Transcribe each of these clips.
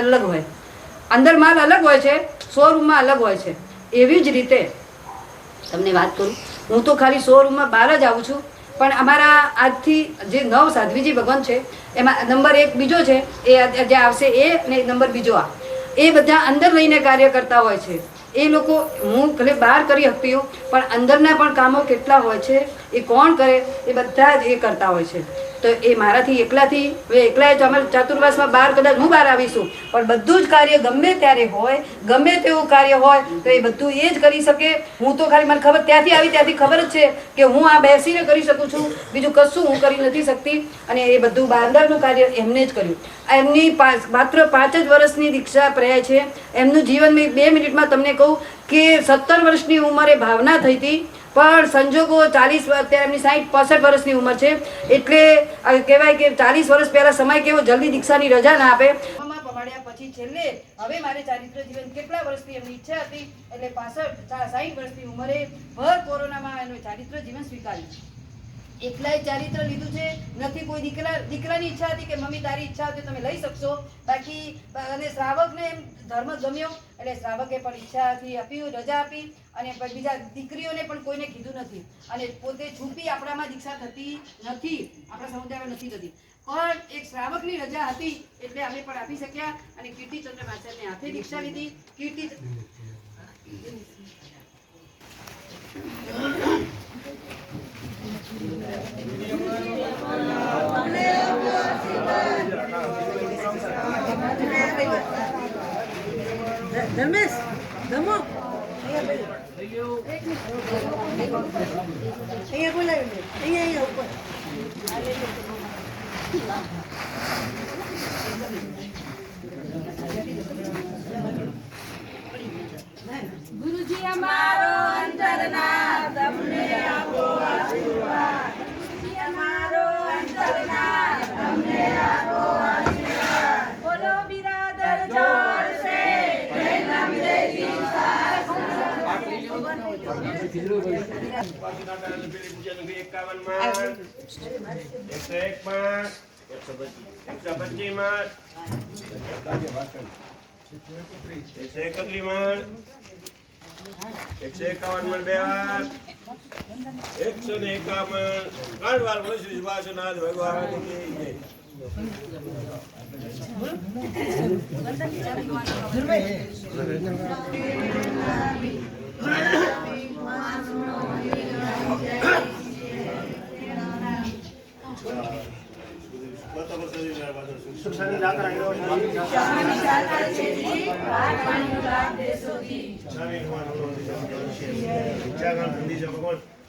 અલગ હોય. અંદર માલ અલગ હોય છે શોરૂમમાં અલગ હોય છે. એવી જ રીતે તમને વાત કરું, હું તો ખાલી શોરૂમમાં બહાર જ આવું છું, પણ અમારા આજથી જે નવ સાધ્વીજી ભગવાન છે, એમાં નંબર એક બીજો છે, એ જે આવશે એ ને નંબર બીજો આ. એ બધા અંદર લઈને કાર્ય કરતા હોય છે. એ લોકો, હું ભલે બહાર કરી શકતી હું પણ અંદરના પણ કામો કેટલા હોય છે, એ કોણ કરે, એ બધા જ એ કરતા હોય છે. તો એ મારાથી એકલાથી એકલા જ અમે ચાતુર્માસમાં બહાર કદાચ હું બહાર આવીશું. પણ બધું જ કાર્ય ગમે ત્યારે હોય, ગમે તેવું કાર્ય હોય, તો એ બધું એ જ કરી શકે. હું તો ખાલી મને ખબર ત્યાંથી આવી, ત્યાંથી ખબર જ છે કે હું આ બેસીને કરી શકું છું. બીજું કશું હું કરી નથી શકતી. અને એ બધું બાંદરનું કાર્ય એમને જ કર્યું. એમની માત્ર પાંચ જ વર્ષની દીક્ષા પ્રયા છે. એમનું જીવન મેં બે મિનિટમાં તમને કહું કે સત્તર વર્ષની ઉંમરે ભાવના થઈ હતી. પણ સંજોગો ચાલીસ અત્યારે એમની સાઠ પાસઠ વર્ષની ઉંમર છે. એટલે કહેવાય કે ચાલીસ વર્ષ પહેલા સમય કેવો જલ્દી દીક્ષાની રજા ના આપે. પમાડ્યા પછી છેલ્લે, હવે મારે ચારિત્ર જીવન કેટલા વર્ષની એમની ઈચ્છા હતી, એટલે પાસઠ સાઠ વર્ષની ઉંમરે ભર કોરોનામાં એનું ચારિત્ર જીવન સ્વીકાર્યું. એકલાય ચારિત્ર લીધું છે. નથી કોઈ દીકરા, દીકરાની ઈચ્છા હતી કે, મમ્મી, તારી ઈચ્છા હતી તમે લઈ શકશો. બાકી, અને શ્રાવકને એમ ધર્મ ગમ્યો, એટલે શ્રાવકે પણ ઈચ્છાથી આપ્યું રજા આપી, અને બીજા દીકરીઓને પણ કોઈને કીધું નથી. અને પોતે છૂપી આપણામાં દીક્ષા થતી નથી. આપણા સમુદાયમાં નથી થતી. પણ એક શ્રાવકની રજા હતી, એટલે અમે પણ આપી શક્યા, અને કીર્તિચંદ્ર માસ્ટરને હાથે દીક્ષા લીધી. કીર્તિ ધર્મેશ ધમો અહીંયા બોલાવી લે અહીંયા અહીંયા ઉપર ગુરુજી અમારો અંતરના તમને આપો આશીર્વાદ ગુરુજી અમારો અંતરના તમને આપો આશીર્વાદ બોલો બિરાદર જોર સે જય નામદેવી એકસો એક માં એકસો પચીસમાં એકસો એકત્રીસમાં એકસો એકાવનમાં બે વાર એકસો ને એકાવન ત્રણ વાર બોલો શ્રી સુભાષનાથ ભગવાન કી જય.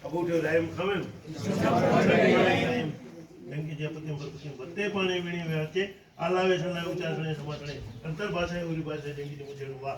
અબૂઠ્યો રાયમ ખમે જંગી જે પતિ પતિ બધે પાણી વીણી છે આલાવે છે લાવ ચાર સણે સમાતણે અંતર ભાષા ઉરી ભાષા જંગી મુજે વા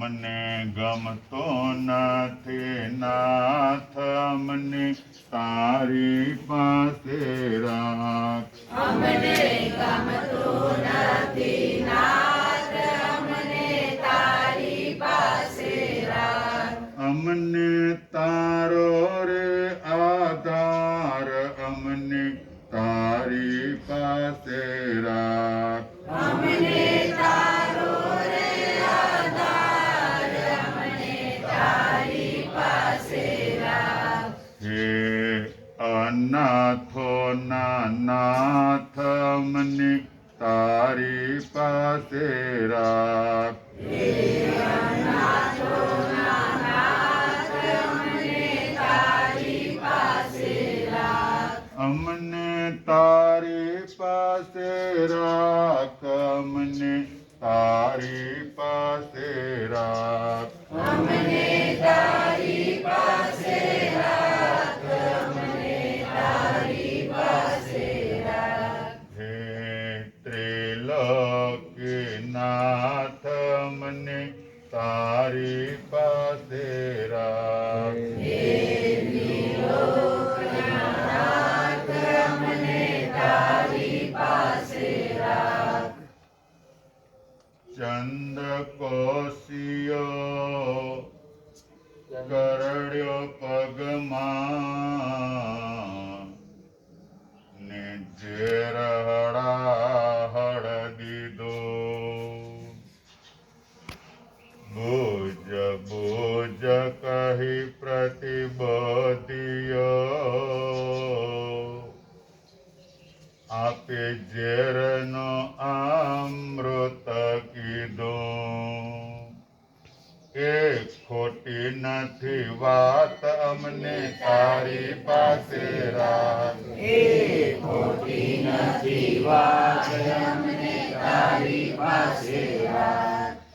અમને ગમતો નથી નાથ અમને તારી પાસે રાખ. અમને ગમતો નથી નાથ અમને તારી પાસે રાખ. અમને તારો રે આધાર અમને તારી પાસે રાખ. નાથો ના નાથ મને તારી પાસે રાખ અમને તારી પાસે રાખ મને તારી પાસે રાખ. કરડ્યો પગમાં ને ઝેરહડા હળ દીધો. ભુજ ભુજ કહી પ્રતિબોધિયો. આપે ઝેરનો ખોટી નથી વાત અમને તારી પાસે ખોટી નથી વાત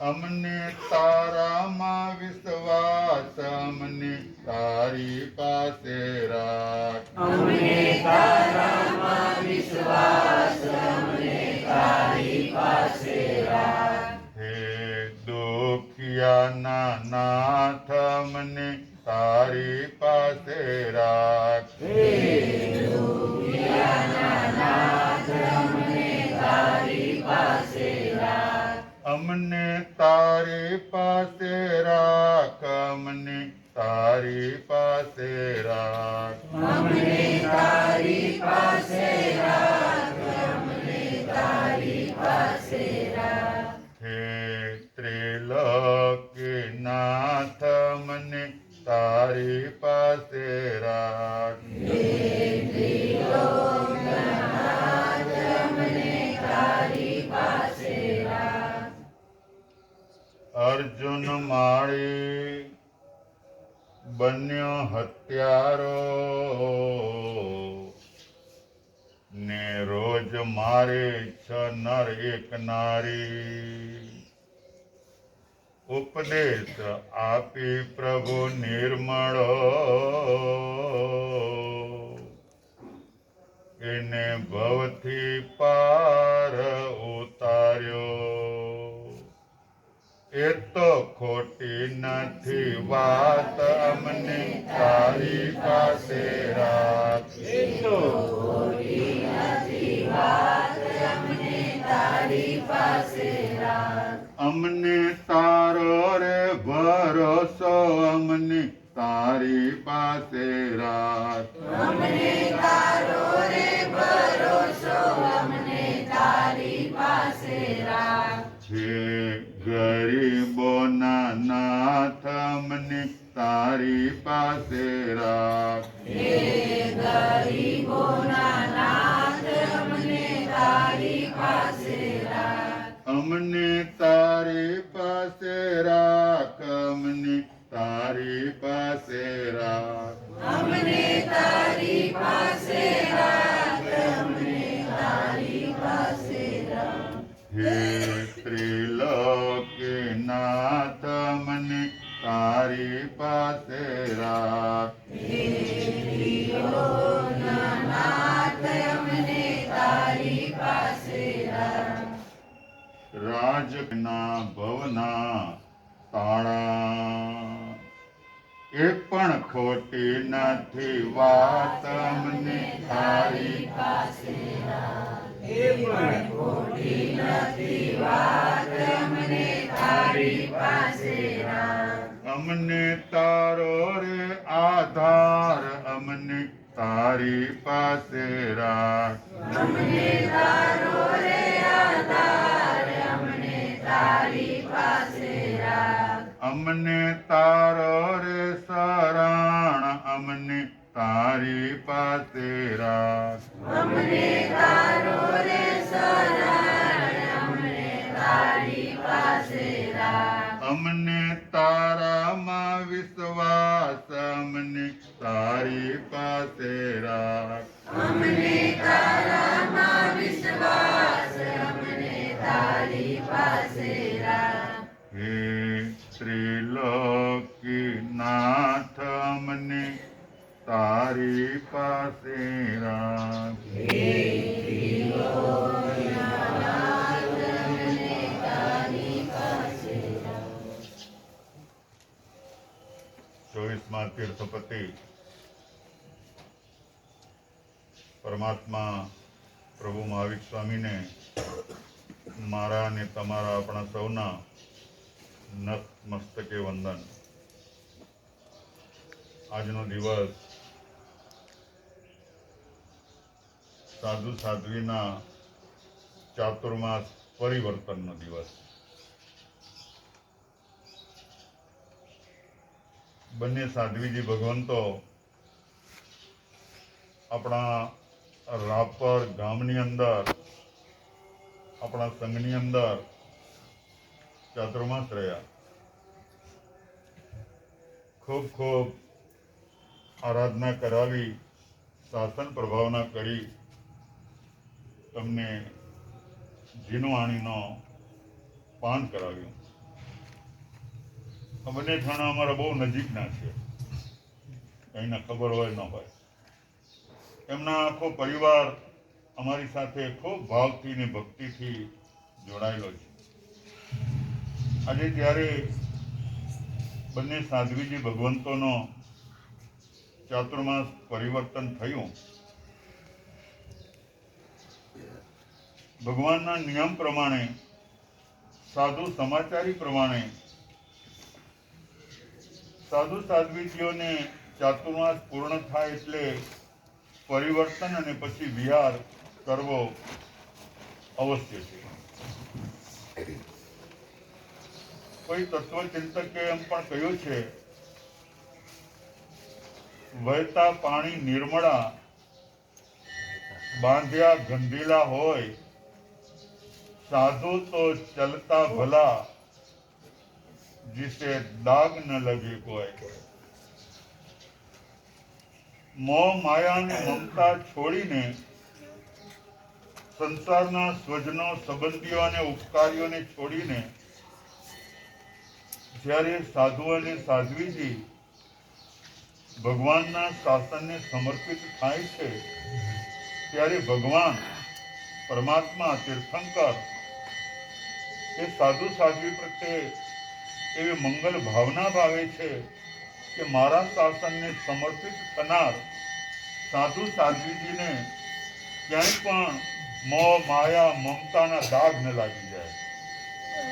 અમને તારામાં વિશ્વાસ અમને તારી પાસે રાખ. હે लोकना ઉપદેશ આપી પ્રભુ નિર્મળો. એને ભવથી પાર ઉતાર્યો. એ તો ખોટી નથી વાત, અમને તારી પાસે રાખી. ભરોસો અમને તારી પાસે રાખ. છે રે ભરોસો અમને તારી પાસે રાત અમને તારી પાસે રાખ. અમને તારી પાસે રાખ. હે हमने तारे पासे राख हमने तारे पासे राख। हमने तारे पासे राख हमने तारे पासे राख। हे त्रिलोक नाथ हमने तारे पासे राख। हे त्रिलोक नाथ हमने રાજના ભવના તાળા. એ પણ ખોટી નથી વાત અમને તારી અમને તારો રે આધાર અમને તારી પાસે રાખ અમને તારો રે શરણ અમને તારી પાસે રાખ. અમને તારામાં વિશ્વાસ અમને તારી પાસે રાખ. તારી પાસે ચોવીસમાં તીર્થપતિ. પરમાત્મા પ્રભુ મહાવીર સ્વામીને મારા અને તમારા આપણા સૌના નત મસ્તકે વંદન. આજનો દિવસ સાધુ સાધ્વીના ચાતુર્માસ પરિવર્તનનો દિવસ. બંને સાધ્વીજી ભગવંતો આપણા રાપર ગામની અંદર, આપણા સંઘની અંદર ચાતુર્માસ રહ્યા. ખૂબ ખૂબ આરાધના કરાવી, શાસન પ્રભાવના કરી તમને જીનવાણીનો પાન કરાવ્યું. બંને ઠાણા અમારા બહુ નજીકના છે. કંઈને ખબર હોય ન હોય. એમના આખો પરિવાર અમારી સાથે ખૂબ ભાવથી ને ભક્તિથી જોડાયેલો છે. આજે જ્યારે બંને સાધ્વીજી ભગવંતોનો ચાતુર્માસ પરિવર્તન થયું ભગવાનના નિયમ પ્રમાણે, સાધુ સમાચારી પ્રમાણે, સાધુ સાધ્વીજીઓને ચાતુર્માસ પૂર્ણ થાય એટલે પરિવર્તન અને પછી વિહાર કરવો અવશ્ય છે. કોઈ તત્વચિંતકે એમ પણ કહ્યું છે, વહેતા પાણી નિર્મળા, બાંધ્યા ગંધીલા હોય સાધુ તો ચલતા ભલા जिसे दाग न लगे कोई મોહ માયા અને મમતા છોડીને સંસારના સ્વજનો સંબંધીઓ અને ઉપકારીઓને છોડીને જ્યારે સાધુ અને સાધ્વીજી ભગવાનના શાસનને સમર્પિત થાય છે ત્યારે ભગવાન પરમાત્મા તીર્થંકર એ સાધુ સાધ્વી પ્રત્યે એવી મંગલ ભાવના ભાવે છે કે મારા શાસનને સમર્પિત થનાર સાધુ સાધ્વીજીને ક્યાંય પણ મોહ, માયા, મમતાના દાગ ન લાગી જાય.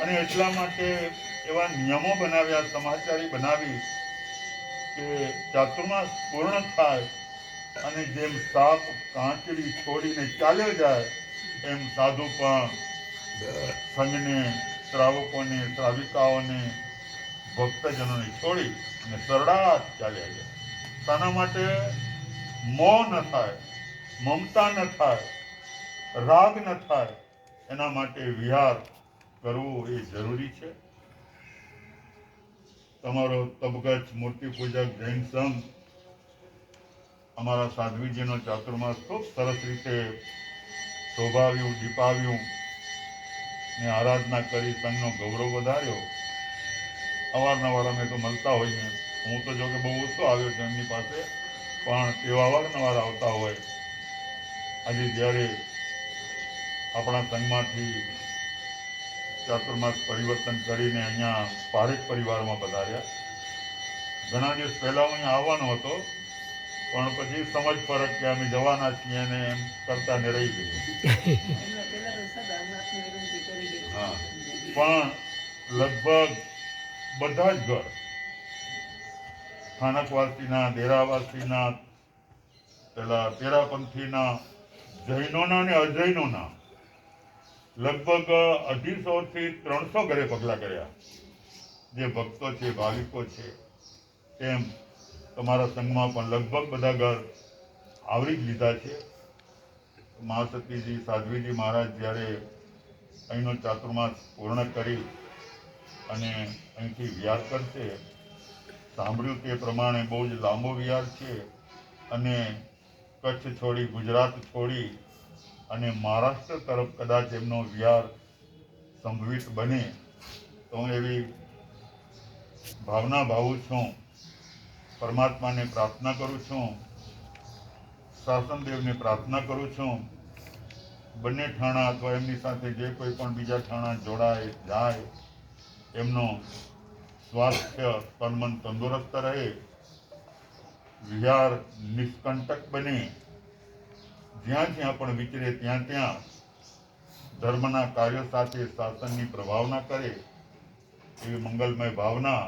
અને એટલા માટે એવા નિયમો બનાવ્યા, સમાચારી બનાવી કે ચાતુર્માસ પૂર્ણ થાય અને જેમ સાપ કાંચડી છોડીને ચાલ્યો જાય, એમ સાધુ પણ સંઘને, શ્રાવકોને, શ્રાવિકાઓને, ભક્તજનોને છોડી અને સરડાટ ચાલ્યા ગયા. શાના માટે મોહ ન થાય, મમતા ન થાય, રાગ ન થાય, એના માટે વિહાર કરવું એ જરૂરી છે. તમારો તબગચ મૂર્તિ પૂજક, જૈન સંઘ, અમારા સાધ્વીજીનો ચાતુર્માસ ખૂબ સરસ રીતે શોભાવ્યું, દીપાવ્યું. ને આરાધના કરી સંઘનો ગૌરવ વધાર્યો. અવારનવાર અમે તો મળતા હોઈએ. હું તો જો કે બહુ ઓછો આવ્યો છું એમની પાસે, પણ તેઓ અવારનવાર આવતા હોય. આજે જ્યારે આપણા સંઘમાંથી ચાતુર્માસ પરિવર્તન કરીને અહીંયા પારેખ પરિવારમાં પધાર્યા. ઘણા દિવસ પહેલાં હું અહીંયા આવવાનો હતો. પણ પછી સમજ ફરક કે અમે જવાના છીએ અને એમ કરતા ને રહી ગઈ હા. પણ લગભગ બધા જ ઘર સ્થાનકવાસીના દેરાવાસીના પેલા તેરાપંથીના જૈનોના અને અજૈનોના લગભગ અઢીસોથી ત્રણસો ઘરે પગલાં કર્યા. જે ભક્તો છે, ભાવિકો છે, તેમ તમારા સંઘમાં પણ લગભગ બધા ઘર આવરી જ લીધા છે. મહાશક્તિજી સાધ્વીજી મહારાજ જ્યારે અહીંનો ચાતુર્માસ પૂર્ણ કરી અને અહીંથી વિહાર કરશે, સાંભળ્યું તે પ્રમાણે બહુ જ લાંબો વિહાર છે અને કચ્છ છોડી, ગુજરાત છોડી અને મહારાષ્ટ્ર તરફ કદાચ એમનો વિહાર સંભવિત બને તો હું એવી ભાવના ભાવું છું પરમાત્માને પ્રાર્થના કરું છું શાસનદેવને પ્રાર્થના કરું છું, બંને ઠાણા અથવા એમની સાથે જે કોઈ પણ બીજા ઠાણા જોડાય, જાય, એમનો સ્વાસ્થ્ય તનમન તંદુરસ્ત રહે વિહાર નિષ્કંટક બને. જ્યાં જ્યાં પણ વિચરે ત્યાં ત્યાં ધર્મના કાર્યો સાથે શાસનની પ્રભાવના કરે, એવી મંગલમય ભાવના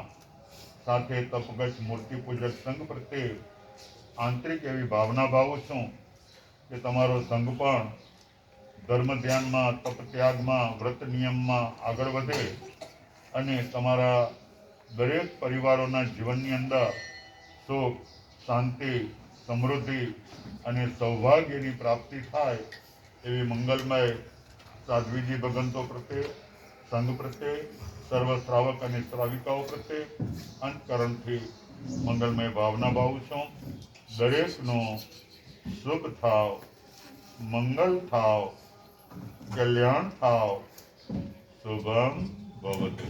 સાથે તપગત મૂર્તિ પૂજક સંઘ પ્રત્યે આંતરિક એવી ભાવના ભાવું છું કે તમારો સંઘ પણ ધર્મ ધ્યાનમાં, તપ ત્યાગમાં, વ્રત નિયમમાં આગળ વધે અને તમારા દરેક પરિવારોના જીવનની અંદર સુખ, શાંતિ, સમૃદ્ધિ અને સૌભાગ્યની પ્રાપ્તિ થાય એવી મંગલમય સાધ્વીજી ભગંતો પ્રત્યે, સંઘ પ્રત્યે સર્વ શ્રાવક અને શ્રાવિકાઓ પ્રત્યે અંતકરણથી મંગલમય ભાવના ભાવું છું દરેકનો શુભ થાવ મંગલ થાવ કલ્યાણ થાવ શુભમ ભવતુ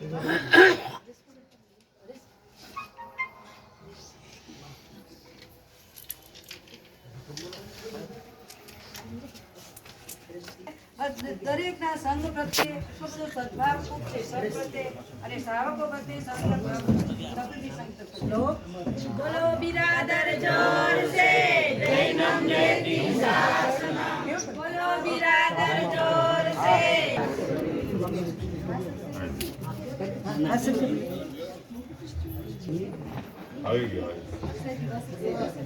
દરેકના સંઘ પ્રત્યે શુદ્ધ સદભાવ ખૂબ છે સંઘ પ્રત્યે અને શ્રાવકો પ્રત્યે સંઘ બોલો બિરાદર જોર સે જયતિ બોલો બિરાદર જોર સે આવી ગયા નહીં કર્યો ના ખબર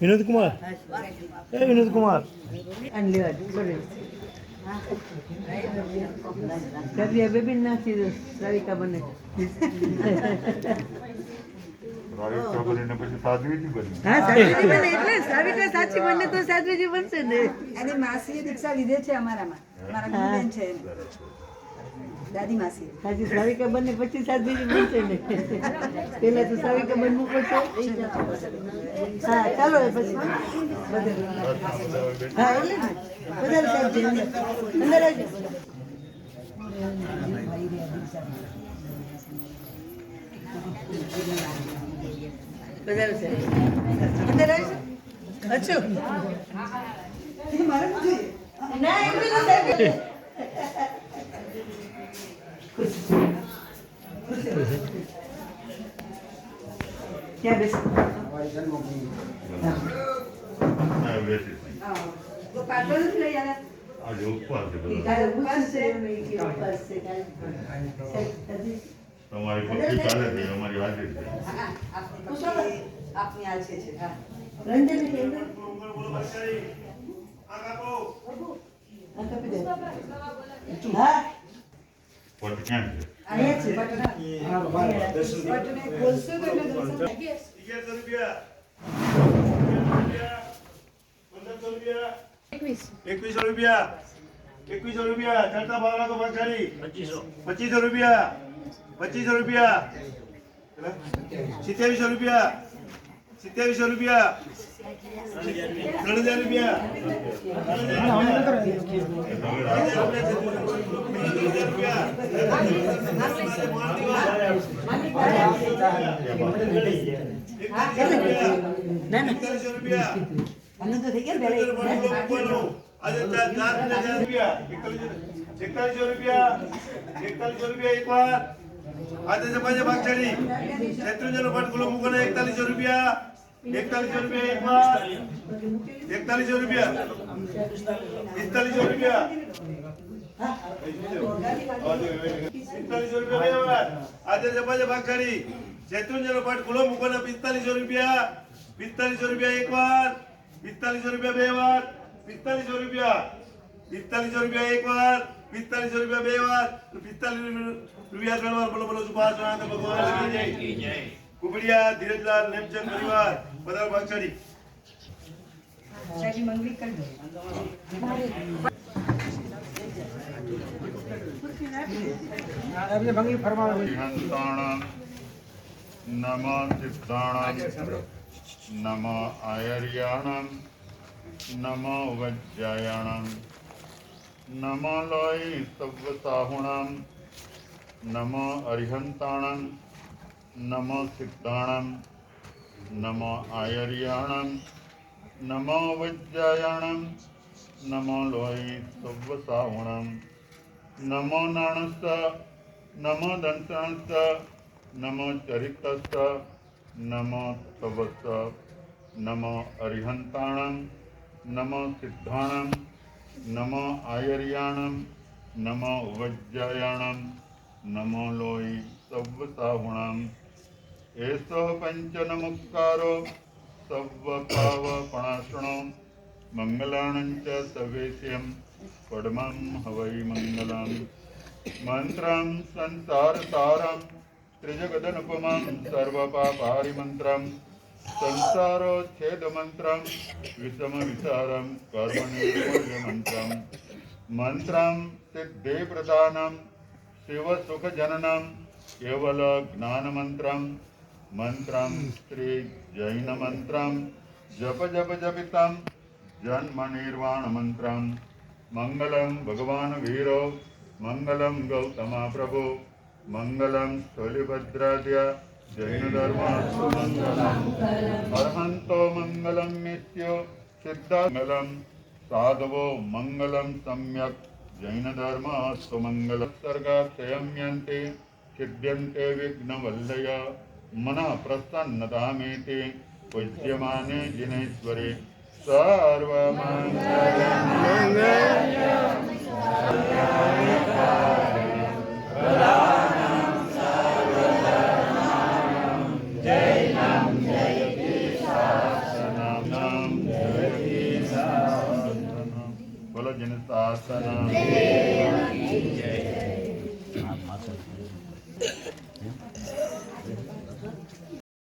વિનોદ કુમાર એ વિનોદ બેબી નાખી દો રાવિકા બને દાદી માસી સાચી સાવિકા બને પછી સાધ્વીજી બનશે ને. પેલા તો સાવિકા બનવું પડશે હા ચાલો પછી. હા એટલે વધારે સાહેબજી અંદર અંદર આવજો વધારે સાહેબ અંદર આવજો અચ્છો. ના બી નથી સાહેબ. ત્યાં બેસો? તો પાટલો નથી લઈ આવ્યા. આજે ઉપવાસ છે બધા. ઉપવાસ છે. ઉપવાસ છે. તમારી ભક્તિ ચાલે છે અમારી હાજરી છે. આપની આ છે છે હા. રંજન કે અંદર? મંગળ બોલો બચ્ચાઈ આ કાપો આ કાપી દે. હા. પટ ક્યાં છે? અહીંયા છે. પટને ખોલશો તો એટલે દર્શન અગિયારસો રૂપિયા પંદરસો રૂપિયા એકવીસો રૂપિયા. એકવીસો રૂપિયા. ચડતા ભાવના તો પંચાળી પચીસો રૂપિયા. પચીસો રૂપિયા. સિત્યાવીસો રૂપિયા. સિત્યાવીસો રૂપિયા. ત્રણ હજાર રૂપિયા. રૂપિયા. આજે ચાર હજાર રૂપિયા. એકતાલીસો રૂપિયા એકતાલીસો રૂપિયા એક વાર આજે છે પાંચે ભાગ ચડી શત્રુંજનો પટ એકતાલીસો રૂપિયા. એકતાલીસો રૂપિયા એક એકતાલીસો રૂપિયા. એકતાલીસો રૂપિયા. પિસ્તાલીસો રૂપિયા બે વાર. આજે છે પાંચે ભાગ ચડી શત્રુંજનો પટ પિસ્તાલીસો રૂપિયા. પિસ્તાલીસો રૂપિયા એક વાર પિસ્તાલીસો રૂપિયા બે વાર. પિસ્તાલીસો રૂપિયા. પિસ્તાલીસો રૂપિયા એક વાર પિસ્તાલીસો રૂપિયા બે વાર પિસ્તાલીસ રૂપિયા ત્રણ વાર. બોલો બોલો સુભાષ ભગવાન કી જય. કુબડિયા ધીરજલાલ નેમચંદ પરિવાર બધા ભાગશાળી. નમ સિદ્ધાણં નમ આયર્યાણ નમ વજ્જાયાણં નમ લોય સવ્વસાહુણં નમ અરિહંતાણં નમ સિદ્ધાણં નમ આયર્યાણં નમ વજ્જાયાણં નમ લોય સવ્વસાહુણં નમો નાણસ્ત નમો દંતણસ્ત નમો ચરિતસ્ત નમો તવસ્ત નમો અરિહંતાણં નમો સિદ્ધાણં નમો આયર્યાણં નમો વજ્જાયાણં નમો લોય સવ્વસાહુણં એસો સવ સવ્વપાવપણાસણો મંગલાણં ચ સવેશ્યમ પડમં હવૈ મંગલમ મંત્રમ સંસારસારમ ત્રિજગદનુપમં સર્વપાપારિમંત્રમ સંસારોચ્છેદમંત્રમ વિષમવિચારમ કર્મનિર્મૂલ્યમંત્રમ. विषमविचारं સિદ્ધિપ્રદાનમ मन्त्रं કેવલ शिवसुखजननं केवलज्ञानमन्त्रं શ્રી જૈનમંત્રમ, જપ જપ જપિતમ, જન્મનિર્વાણમંત્રમ. મંગલમ ભગવાન વીરો, મંગલમ ગૌતમા પ્રભુ, મંગલમ સ્થુલિભદ્રાદ્ય જૈન ધર્મ અર્હંતો મંગલમ નિત્યો સિદ્ધામંગલમ સાધવો મંગલમ સમ્યક જૈન ધર્મ સુમંગલ સિદ્ધ્યંતે વિઘ્ન વલ્લય મન પ્રસન્નતામેતે પૂજ્યમાને જિનેશ્વરે સર્વમંગલમ નામ જય શાસનમ બોલો જન શાસનમ